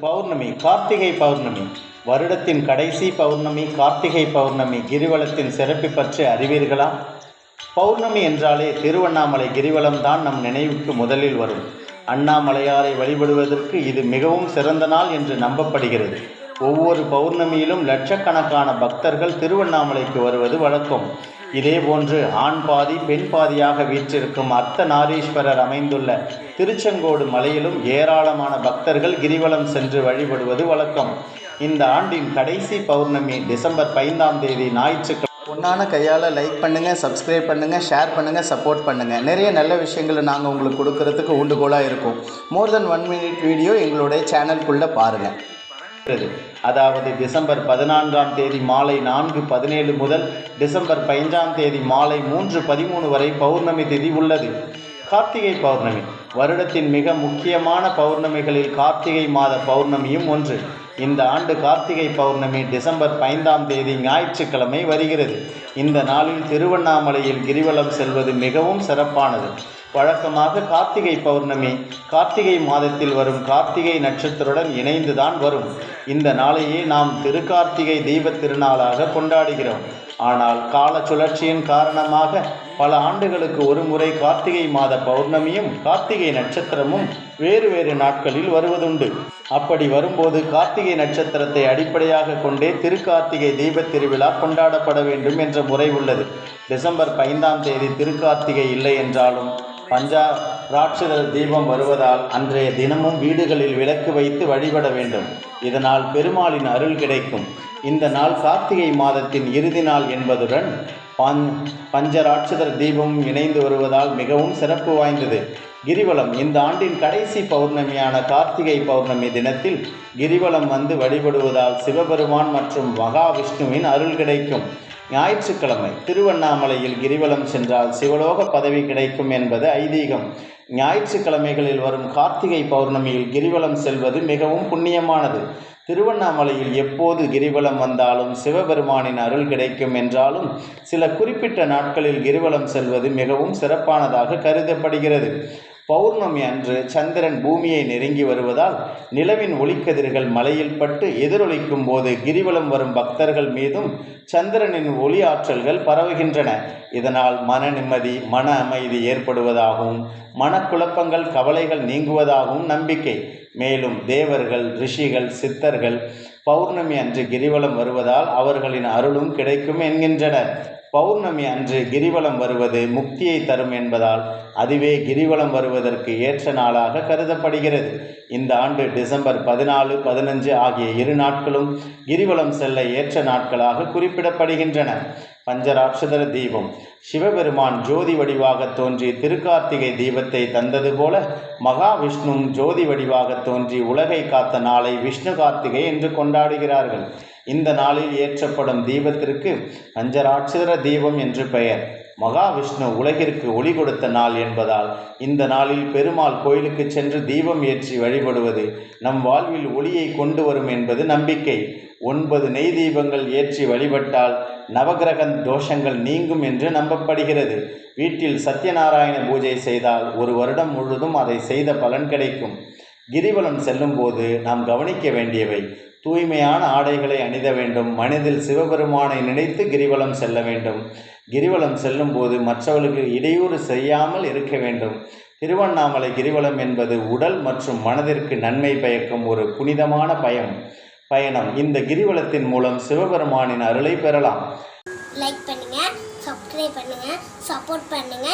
பௌர்ணமி கார்த்திகை பௌர்ணமி வருடத்தின் கடைசி பௌர்ணமி கார்த்திகை பௌர்ணமி கிரிவலத்தின் சிறப்பு பற்றி அறிவீர்களா? பௌர்ணமி என்றாலே திருவண்ணாமலை கிரிவலம் தான் நம் நினைவுக்கு முதலில் வரும். அண்ணாமலையாரை வழிபடுவதற்கு இது மிகவும் சிறந்த நாள் என்று நம்பப்படுகிறது. ஒவ்வொரு பௌர்ணமியிலும் லட்சக்கணக்கான பக்தர்கள் திருவண்ணாமலைக்கு வருவது வழக்கம். இதேபோன்று ஆண் பாதி பெண் பாதியாக வீற்றிருக்கும் அர்த்தநாரீஸ்வரர் அமைந்துள்ள திருச்செங்கோடு மலையிலும் ஏராளமான பக்தர்கள் கிரிவலம் சென்று வழிபடுவது வழக்கம். இந்த ஆண்டின் கடைசி பௌர்ணமி டிசம்பர் ஐந்தாம் தேதி ஞாயிற்றுக்கிழமை. பொண்ணான கையால் லைக் பண்ணுங்கள் சப்ஸ்கிரைப் பண்ணுங்கள் ஷேர் பண்ணுங்கள் சப்போர்ட் பண்ணுங்கள் நிறைய நல்ல விஷயங்களை நாங்கள் உங்களுக்கு கொடுக்கறதுக்கு ஊண்டுகோலாக இருக்கும். More then one minute video எங்களுடைய சேனல்குள்ளே பாருங்கள் அதாவது டிசம்பர் பதினான்காம் தேதி மாலை நான்கு பதினேழு முதல் டிசம்பர் பதினஞ்சாம் தேதி மாலை மூன்று பதிமூணு வரை பௌர்ணமி திதி உள்ளது. கார்த்திகை பௌர்ணமி. வருடத்தின் மிக முக்கியமான பௌர்ணமிகளில் கார்த்திகை மாத பௌர்ணமியும் ஒன்று. இந்த ஆண்டு கார்த்திகை பௌர்ணமி டிசம்பர் ஐந்தாம் தேதி ஞாயிற்றுக்கிழமை வருகிறது. இந்த நாளில் திருவண்ணாமலையில் கிரிவலம் செல்வது மிகவும் சிறப்பானது. வழக்கமாக கார்த்திகை பௌர்ணமி கார்த்திகை மாதத்தில் வரும் கார்த்திகை நட்சத்திரத்துடன் இணைந்துதான் வரும். இந்த நாளையே நாம் திருக்கார்த்திகை தெய்வ திருநாளாக கொண்டாடுகிறோம். ஆனால் கால சுழற்சியின் காரணமாக பல ஆண்டுகளுக்கு ஒரு முறை கார்த்திகை மாத பௌர்ணமியும் கார்த்திகை நட்சத்திரமும் வேறு வேறு நாட்களில் வருவதுண்டு. அப்படி வரும்போது கார்த்திகை நட்சத்திரத்தை அடிப்படையாக கொண்டே திருக்கார்த்திகை தீபத் திருவிழா கொண்டாடப்பட வேண்டும் என்ற முறை உள்ளது. டிசம்பர் ஐந்தாம் தேதி திருக்கார்த்திகை இல்லை என்றாலும் பஞ்சா ராட்சத தீபம் வருவதால் அன்றைய தினமும் வீடுகளில் விளக்கு வைத்து வழிபட வேண்டும். இதனால் பெருமாளின் அருள் கிடைக்கும். இந்த நாள் கார்த்திகை மாதத்தின் இறுதி நாள் என்பதுடன் பஞ் பஞ்சராட்சதர் தீபமும் இணைந்து வருவதால் மிகவும் சிறப்பு வாய்ந்தது. கிரிவலம் இந்த ஆண்டின் கடைசி பௌர்ணமியான கார்த்திகை பௌர்ணமி தினத்தில் கிரிவலம் வந்து வழிபடுவதால் சிவபெருமான் மற்றும் மகாவிஷ்ணுவின் அருள் கிடைக்கும். ஞாயிற்றுக்கிழமை திருவண்ணாமலையில் கிரிவலம் சென்றால் சிவலோக பதவி கிடைக்கும் என்பது ஐதீகம். ஞாயிற்றுக்கிழமைகளில் வரும் கார்த்திகை பௌர்ணமியில் கிரிவலம் செல்வது மிகவும் புண்ணியமானது. திருவண்ணாமலையில் எப்போது கிரிவலம் வந்தாலும் சிவபெருமானின் அருள் கிடைக்கும் என்றாலும் சில குறிப்பிட்ட நாட்களில் கிரிவலம் செல்வது மிகவும் சிறப்பானதாக கருதப்படுகிறது. பௌர்ணமி அன்று சந்திரன் பூமியை நெருங்கி வருவதால் நிலவின் ஒளிக்கதிர்கள் மலையில் பட்டு எதிரொலிக்கும் போது கிரிவலம் வரும் பக்தர்கள் மீதும் சந்திரனின் ஒளி ஆற்றல்கள் பரவுகின்றன. இதனால் மன நிம்மதி மன அமைதி ஏற்படுவதாகவும் மனக்குழப்பங்கள் கவலைகள் நீங்குவதாகவும் நம்பிக்கை. மேலும் தேவர்கள் ரிஷிகள் சித்தர்கள் பௌர்ணமி அன்று கிரிவலம் வருவதால் அவர்களின் அருளும் கிடைக்கும் என்கின்றனர். பௌர்ணமி அன்று கிரிவலம் வருவது முக்தியை தரும் என்பதால் அதுவே கிரிவலம் வருவதற்கு ஏற்ற நாளாக கருதப்படுகிறது. இந்த ஆண்டு டிசம்பர் பதினாலு பதினஞ்சு ஆகிய இரு நாட்களும் கிரிவலம் செல்ல ஏற்ற நாட்களாக குறிப்பிடப்படுகின்றன. பஞ்சராட்சதர தீபம். சிவபெருமான் ஜோதி வடிவாக தோன்றி திருக்கார்த்திகை தீபத்தை தந்தது போல மகாவிஷ்ணு ஜோதி வடிவாக தோன்றி உலகை காத்த நாளை விஷ்ணு கார்த்திகை என்று கொண்டாடுகிறார்கள். இந்த நாளில் ஏற்றப்படும் தீபத்திற்கு பஞ்சராட்சதர தீபம் என்று பெயர். மகாவிஷ்ணு உலகிற்கு ஒளி கொடுத்த நாள் என்பதால் இந்த நாளில் பெருமாள் கோயிலுக்கு சென்று தீபம் ஏற்றி வழிபடுவது நம் வாழ்வில் ஒளியை கொண்டு வரும் என்பது நம்பிக்கை. ஒன்பது நெய் தீபங்கள் ஏற்றி வழிபட்டால் நவகிரக தோஷங்கள் நீங்கும் என்று நம்பப்படுகிறது. வீட்டில் சத்யநாராயண பூஜை செய்தால் ஒரு வருடம் முழுதும் அதை செய்த பலன் கிடைக்கும். கிரிவலம் செல்லும்போது நாம் கவனிக்க வேண்டியவை. தூய்மையான ஆடைகளை அணித வேண்டும். மனதில் சிவபெருமானை நினைத்து கிரிவலம் செல்ல வேண்டும். கிரிவலம் செல்லும் போது மற்றவர்களுக்கு இடையூறு செய்யாமல் இருக்க வேண்டும். திருவண்ணாமலை கிரிவலம் என்பது உடல் மற்றும் மனதிற்கு நன்மை பயக்கும் ஒரு புனிதமான பயம் பயணம். இந்த கிரிவலத்தின் மூலம் சிவபெருமானின் அருளை பெறலாம். லைக் பண்ணுங்க சப்ஸ்கிரைப் பண்ணுங்க சப்போர்ட் பண்ணுங்க.